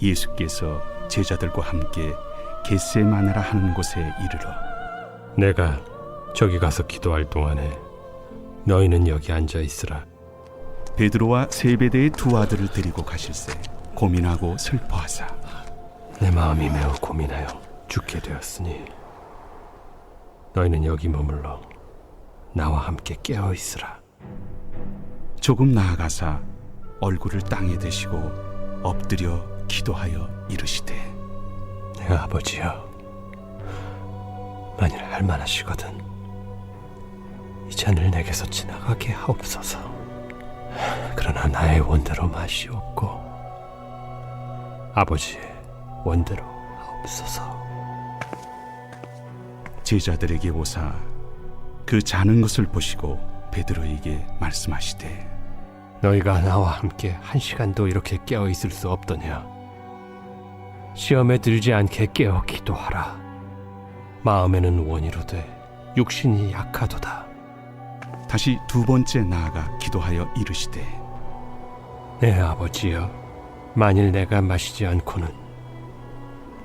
예수께서 제자들과 함께 겟세마나라 하는 곳에 이르러 내가 저기 가서 기도할 동안에 너희는 여기 앉아 있으라. 베드로와 세베대의 두 아들을 데리고 가실새 고민하고 슬퍼하사 내 마음이 매우 고민하여 죽게 되었으니 너희는 여기 머물러 나와 함께 깨어 있으라. 조금 나아가사 얼굴을 땅에 대시고 엎드려 기도하여 이르시되 내 아버지여, 만일 할만하시거든 이 잔을 내게서 지나가게 하옵소서. 그러나 나의 원대로 마시옵고 아버지의 원대로 하옵소서. 제자들에게 오사 그 자는 것을 보시고 베드로에게 말씀하시되 너희가 나와 함께 한 시간도 이렇게 깨어 있을 수 없더냐? 시험에 들지 않게 깨어 기도하라. 마음에는 원이로되 육신이 약하도다. 다시 두 번째 나아가 기도하여 이르시되 내 아버지여, 만일 내가 마시지 않고는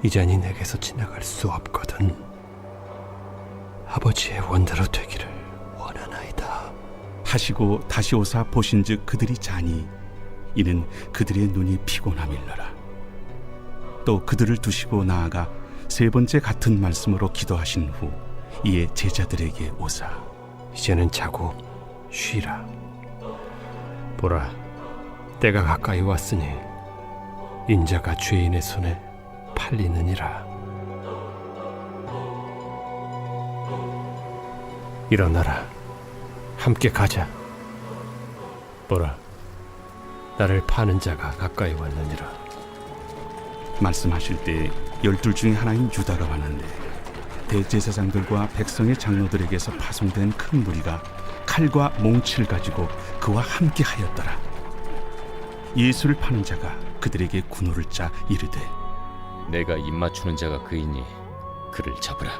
이 잔이 내게서 지나갈 수 없거든. 아버지의 원대로 되기를 원하나이다. 하시고 다시 오사 보신즉 그들이 자니 이는 그들의 눈이 피곤함일러라 또 그들을 두시고 나아가 세 번째 같은 말씀으로 기도하신 후 이에 제자들에게 오사 이제는 자고 쉬라. 보라, 때가 가까이 왔으니 인자가 죄인의 손에 팔리느니라. 일어나라, 함께 가자. 보라, 나를 파는 자가 가까이 왔느니라. 말씀하실 때 열둘 중에 하나인 유다가 왔는데 대제사장들과 백성의 장로들에게서 파송된 큰 무리가 칼과 몽치를 가지고 그와 함께 하였더라 예수를 파는 자가 그들에게 군호를 짜 이르되 내가 입 맞추는 자가 그이니 그를 잡으라.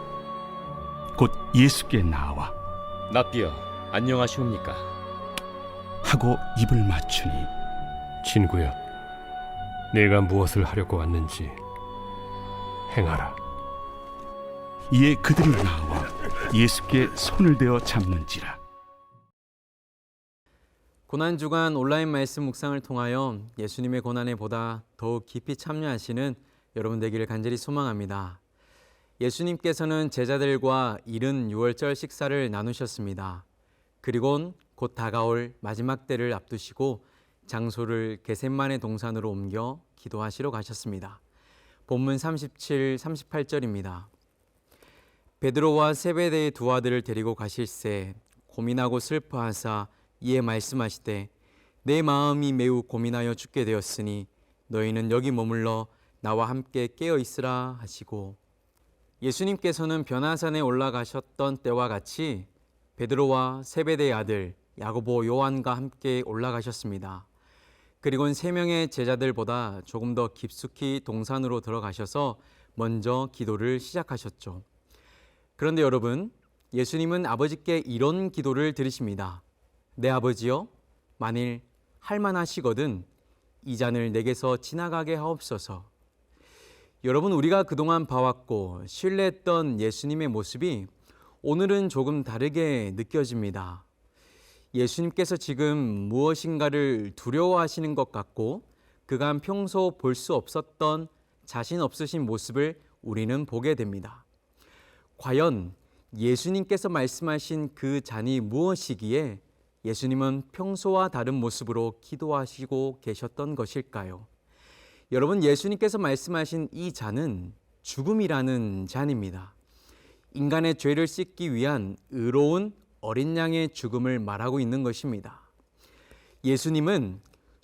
곧 예수께 나와 납비여 안녕하시옵니까? 하고 입을 맞추니 친구여, 내가 무엇을 하려고 왔는지 행하라. 이에 그들이 나와 예수께 손을 대어 잡는지라 고난 주간 온라인 말씀 묵상을 통하여 예수님의 고난에 보다 더욱 깊이 참여하시는 여러분 되기를 간절히 소망합니다. 예수님께서는 제자들과 이른 유월절 식사를 나누셨습니다. 그리곤 곧 다가올 마지막 때를 앞두시고 장소를 게셋만의 동산으로 옮겨 기도하시러 가셨습니다. 본문 37, 38절입니다. 베드로와 세베대의 두 아들을 데리고 가실새 고민하고 슬퍼하사 이에 말씀하시되 내 마음이 매우 고민하여 죽게 되었으니 너희는 여기 머물러 나와 함께 깨어 있으라 하시고 예수님께서는 변화산에 올라가셨던 때와 같이 베드로와 세베대의 아들 야고보 요한과 함께 올라가셨습니다. 그리고는 세 명의 제자들보다 조금 더 깊숙이 동산으로 들어가셔서 먼저 기도를 시작하셨죠. 그런데 여러분, 예수님은 아버지께 이런 기도를 드리십니다. 내 아버지여, 만일 할만하시거든 이 잔을 내게서 지나가게 하옵소서. 여러분, 우리가 그동안 봐왔고 신뢰했던 예수님의 모습이 오늘은 조금 다르게 느껴집니다. 예수님께서 지금 무엇인가를 두려워하시는 것 같고 그간 평소 볼 수 없었던 자신 없으신 모습을 우리는 보게 됩니다. 과연 예수님께서 말씀하신 그 잔이 무엇이기에 예수님은 평소와 다른 모습으로 기도하시고 계셨던 것일까요? 여러분, 예수님께서 말씀하신 이 잔은 죽음이라는 잔입니다. 인간의 죄를 씻기 위한 의로운 어린 양의 죽음을 말하고 있는 것입니다. 예수님은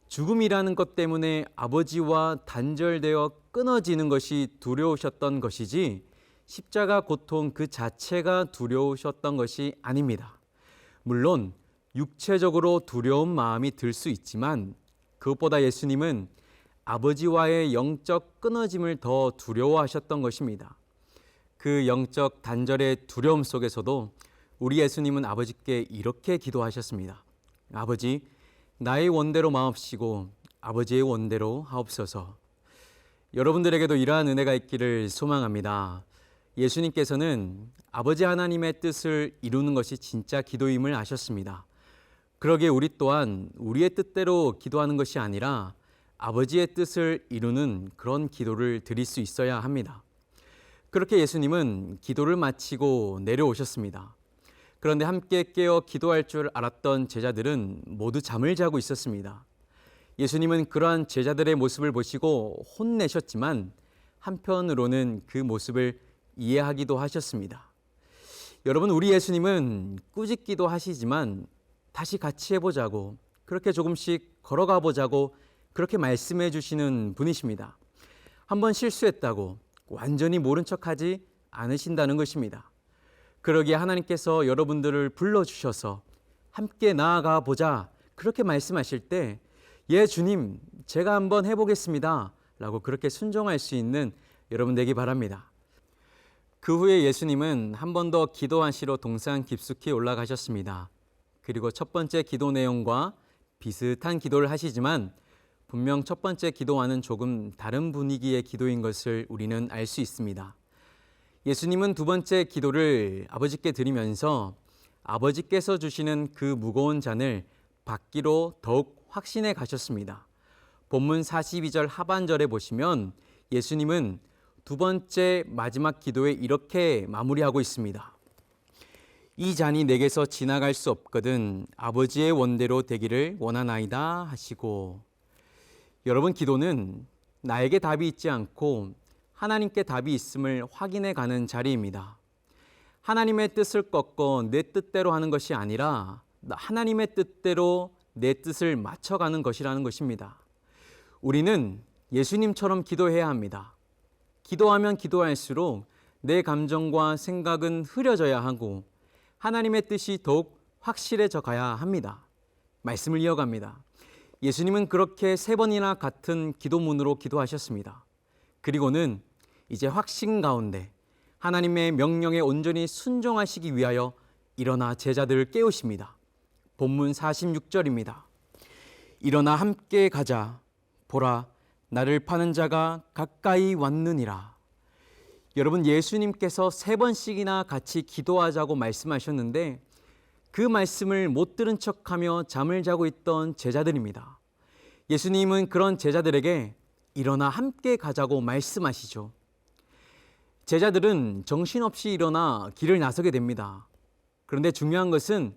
죽음이라는 것 때문에 아버지와 단절되어 끊어지는 것이 두려우셨던 것이지 십자가 고통 그 자체가 두려우셨던 것이 아닙니다. 물론 육체적으로 두려운 마음이 들 수 있지만 그것보다 예수님은 아버지와의 영적 끊어짐을 더 두려워하셨던 것입니다. 그 영적 단절의 두려움 속에서도 우리 예수님은 아버지께 이렇게 기도하셨습니다. 아버지, 나의 원대로 마옵시고 아버지의 원대로 하옵소서. 여러분들에게도 이러한 은혜가 있기를 소망합니다. 예수님께서는 아버지 하나님의 뜻을 이루는 것이 진짜 기도임을 아셨습니다. 그러기에 우리 또한 우리의 뜻대로 기도하는 것이 아니라 아버지의 뜻을 이루는 그런 기도를 드릴 수 있어야 합니다. 그렇게 예수님은 기도를 마치고 내려오셨습니다. 그런데 함께 깨어 기도할 줄 알았던 제자들은 모두 잠을 자고 있었습니다. 예수님은 그러한 제자들의 모습을 보시고 혼내셨지만 한편으로는 그 모습을 이해하기도 하셨습니다. 여러분, 우리 예수님은 꾸짖기도 하시지만 다시 같이 해보자고 그렇게 조금씩 걸어가 보자고 그렇게 말씀해 주시는 분이십니다. 한번 실수했다고 완전히 모른 척하지 않으신다는 것입니다. 그러기에 하나님께서 여러분들을 불러주셔서 함께 나아가 보자 그렇게 말씀하실 때 예, 주님, 제가 한번 해보겠습니다. 라고 그렇게 순종할 수 있는 여러분 되기 바랍니다. 그 후에 예수님은 한 번 더 기도하시러 동산 깊숙이 올라가셨습니다. 그리고 첫 번째 기도 내용과 비슷한 기도를 하시지만 분명 첫 번째 기도와는 조금 다른 분위기의 기도인 것을 우리는 알 수 있습니다. 예수님은 두 번째 기도를 아버지께 드리면서 아버지께서 주시는 그 무거운 잔을 받기로 더욱 확신해 가셨습니다. 본문 42절 하반절에 보시면 예수님은 두 번째 마지막 기도에 이렇게 마무리하고 있습니다. 이 잔이 내게서 지나갈 수 없거든 아버지의 원대로 되기를 원하나이다 하시고 여러분 기도는 나에게 답이 있지 않고 하나님께 답이 있음을 확인해 가는 자리입니다. 하나님의 뜻을 꺾어 내 뜻대로 하는 것이 아니라 하나님의 뜻대로 내 뜻을 맞춰가는 것이라는 것입니다. 우리는 예수님처럼 기도해야 합니다. 기도하면 기도할수록 내 감정과 생각은 흐려져야 하고 하나님의 뜻이 더욱 확실해져 가야 합니다. 말씀을 이어갑니다. 예수님은 그렇게 세 번이나 같은 기도문으로 기도하셨습니다. 그리고는 이제 확신 가운데 하나님의 명령에 온전히 순종하시기 위하여 일어나 제자들을 깨우십니다. 본문 46절입니다. 일어나 함께 가자. 보라, 나를 파는 자가 가까이 왔느니라. 여러분, 예수님께서 세 번씩이나 같이 기도하자고 말씀하셨는데 그 말씀을 못 들은 척하며 잠을 자고 있던 제자들입니다. 예수님은 그런 제자들에게 일어나 함께 가자고 말씀하시죠. 제자들은 정신없이 일어나 길을 나서게 됩니다. 그런데 중요한 것은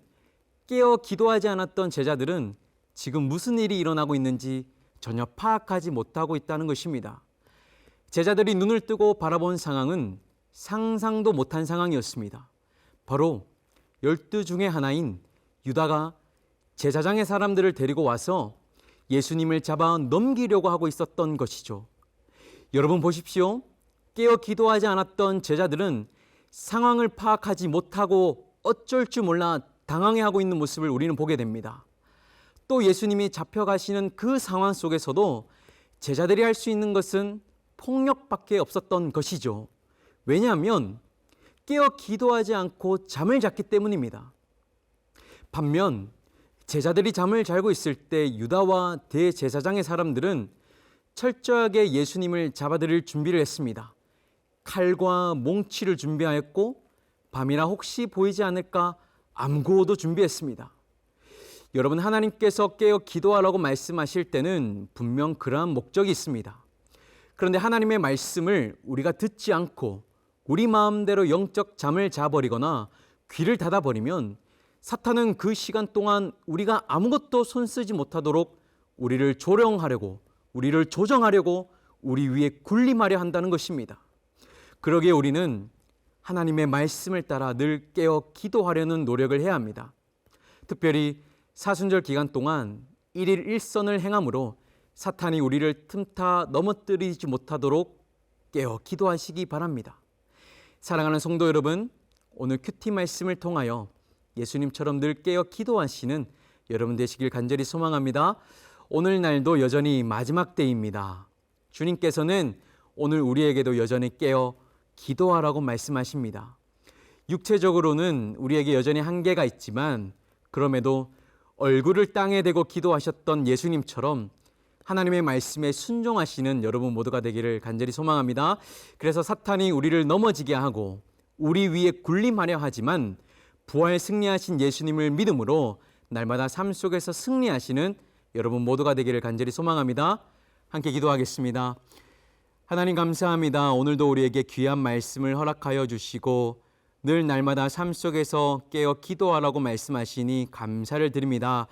깨어 기도하지 않았던 제자들은 지금 무슨 일이 일어나고 있는지 전혀 파악하지 못하고 있다는 것입니다. 제자들이 눈을 뜨고 바라본 상황은 상상도 못한 상황이었습니다. 바로 열두 중의 하나인 유다가 제사장의 사람들을 데리고 와서 예수님을 잡아 넘기려고 하고 있었던 것이죠. 여러분 보십시오. 깨어 기도하지 않았던 제자들은 상황을 파악하지 못하고 어쩔 줄 몰라 당황해 하고 있는 모습을 우리는 보게 됩니다. 또 예수님이 잡혀가시는 그 상황 속에서도 제자들이 할 수 있는 것은 폭력밖에 없었던 것이죠. 왜냐하면 깨어 기도하지 않고 잠을 잤기 때문입니다. 반면 제자들이 잠을 자고 있을 때 유다와 대제사장의 사람들은 철저하게 예수님을 잡아들일 준비를 했습니다. 칼과 몽치를 준비하였고 밤이나 혹시 보이지 않을까 암고도 준비했습니다. 여러분 하나님께서 깨어 기도하라고 말씀하실 때는 분명 그러한 목적이 있습니다. 그런데 하나님의 말씀을 우리가 듣지 않고 우리 마음대로 영적 잠을 자버리거나 귀를 닫아버리면 사탄은 그 시간 동안 우리가 아무것도 손쓰지 못하도록 우리를 조령하려고 우리를 조정하려고 우리 위에 군림하려 한다는 것입니다. 그러기에 우리는 하나님의 말씀을 따라 늘 깨어 기도하려는 노력을 해야 합니다. 특별히 사순절 기간 동안 일일 일선을 행함으로 사탄이 우리를 틈타 넘어뜨리지 못하도록 깨어 기도하시기 바랍니다. 사랑하는 성도 여러분, 오늘 큐티 말씀을 통하여 예수님처럼 늘 깨어 기도하시는 여러분 되시길 간절히 소망합니다. 오늘날도 여전히 마지막 때입니다. 주님께서는 오늘 우리에게도 여전히 깨어 기도하라고 말씀하십니다. 육체적으로는 우리에게 여전히 한계가 있지만 그럼에도 얼굴을 땅에 대고 기도하셨던 예수님처럼 하나님의 말씀에 순종하시는 여러분 모두가 되기를 간절히 소망합니다. 그래서 사탄이 우리를 넘어지게 하고 우리 위에 군림하려 하지만 부활 승리하신 예수님을 믿음으로 날마다 삶 속에서 승리하시는 여러분 모두가 되기를 간절히 소망합니다. 함께 기도하겠습니다. 하나님 감사합니다. 오늘도 우리에게 귀한 말씀을 허락하여 주시고 늘 날마다 삶 속에서 깨어 기도하라고 말씀하시니 감사를 드립니다.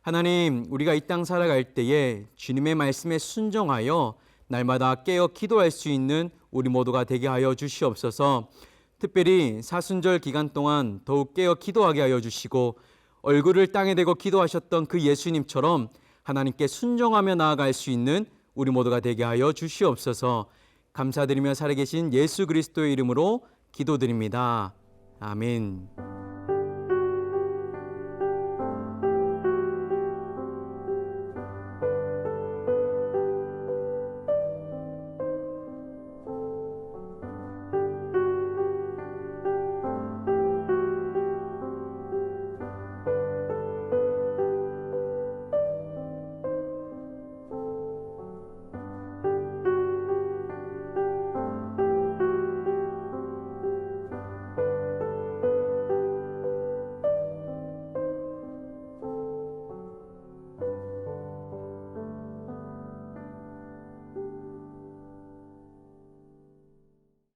하나님, 우리가 이 땅 살아갈 때에 주님의 말씀에 순종하여 날마다 깨어 기도할 수 있는 우리 모두가 되게 하여 주시옵소서. 특별히 사순절 기간 동안 더욱 깨어 기도하게 하여 주시고 얼굴을 땅에 대고 기도하셨던 그 예수님처럼 하나님께 순종하며 나아갈 수 있는 우리 모두가 되게 하여 주시옵소서. 감사드리며 살아계신 예수 그리스도의 이름으로 기도드립니다. 아멘.